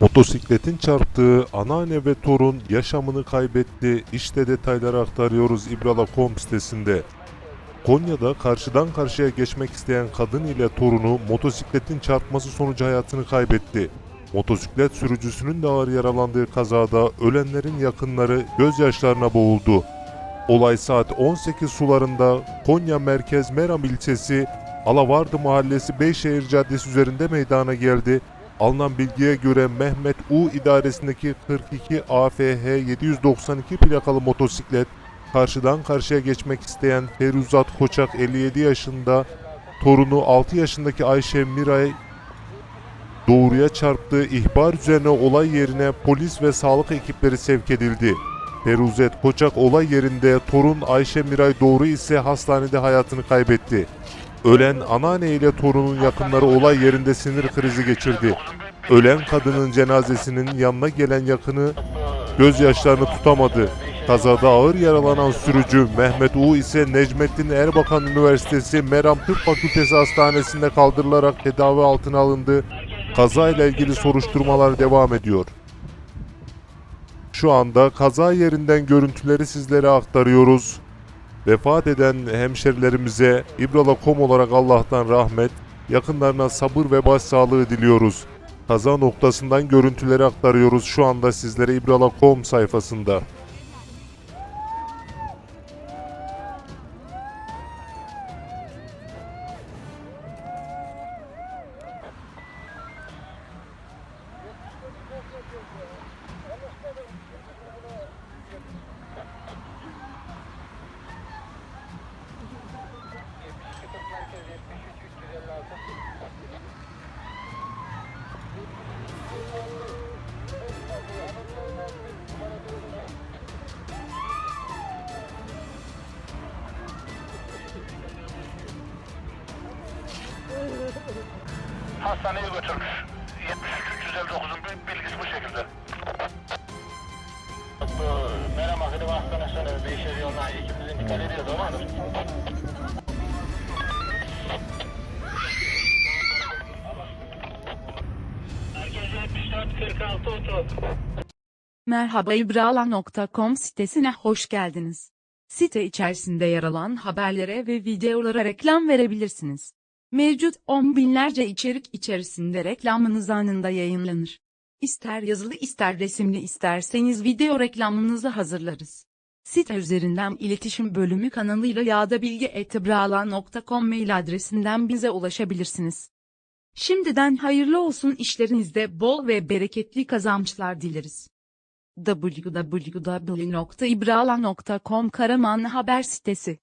Motosikletin çarptığı anneanne ve torun yaşamını kaybetti. İşte detayları aktarıyoruz İbrala.com sitesinde. Konya'da karşıdan karşıya geçmek isteyen kadın ile torunu motosikletin çarpması sonucu hayatını kaybetti. Motosiklet sürücüsünün de ağır yaralandığı kazada ölenlerin yakınları gözyaşlarına boğuldu. Olay saat 18 sularında Konya Merkez Meram ilçesi Alavardı Mahallesi Beyşehir Caddesi üzerinde meydana geldi. Alınan bilgiye göre Mehmet U idaresindeki 42 AFH 792 plakalı motosiklet karşıdan karşıya geçmek isteyen Feruzat Koçak 57 yaşında torunu 6 yaşındaki Ayşe Miray doğruya çarptığı ihbar üzerine olay yerine polis ve sağlık ekipleri sevk edildi. Feruzet Koçak olay yerinde torun Ayşe Miray Doğru ise hastanede hayatını kaybetti. Ölen anneanne ile torunun yakınları olay yerinde sinir krizi geçirdi. Ölen kadının cenazesinin yanına gelen yakını gözyaşlarını tutamadı. Kazada ağır yaralanan sürücü Mehmet U ise Necmettin Erbakan Üniversitesi Meram Tıp Fakültesi Hastanesi'nde kaldırılarak tedavi altına alındı. Kazayla ilgili soruşturmalar devam ediyor. Şu anda kaza yerinden görüntüleri sizlere aktarıyoruz. Vefat eden hemşerilerimize İbrala.com olarak Allah'tan rahmet, yakınlarına sabır ve başsağlığı diliyoruz. Kaza noktasından görüntüleri aktarıyoruz şu anda sizlere İbrala.com sayfasında. Hastaneye götürmüş. 73 359'un bir bilgisi bu şekilde. Bu Meram Akademi Hastanesi'ne Beyşehir yoluna ekibimizin dikkat ediyor doğru mu? Merkez 74 46 30. Merhaba İbrala.com sitesine hoş geldiniz. Site içerisinde yer alan haberlere ve videolara reklam verebilirsiniz. Mevcut on binlerce içerik içerisinde reklamınız anında yayınlanır. İster yazılı ister resimli isterseniz video reklamınızı hazırlarız. Site üzerinden iletişim bölümü kanalıyla ya da bilgi.ibrala.com mail adresinden bize ulaşabilirsiniz. Şimdiden hayırlı olsun işlerinizde bol ve bereketli kazançlar dileriz www.ibrala.com Karaman Haber Sitesi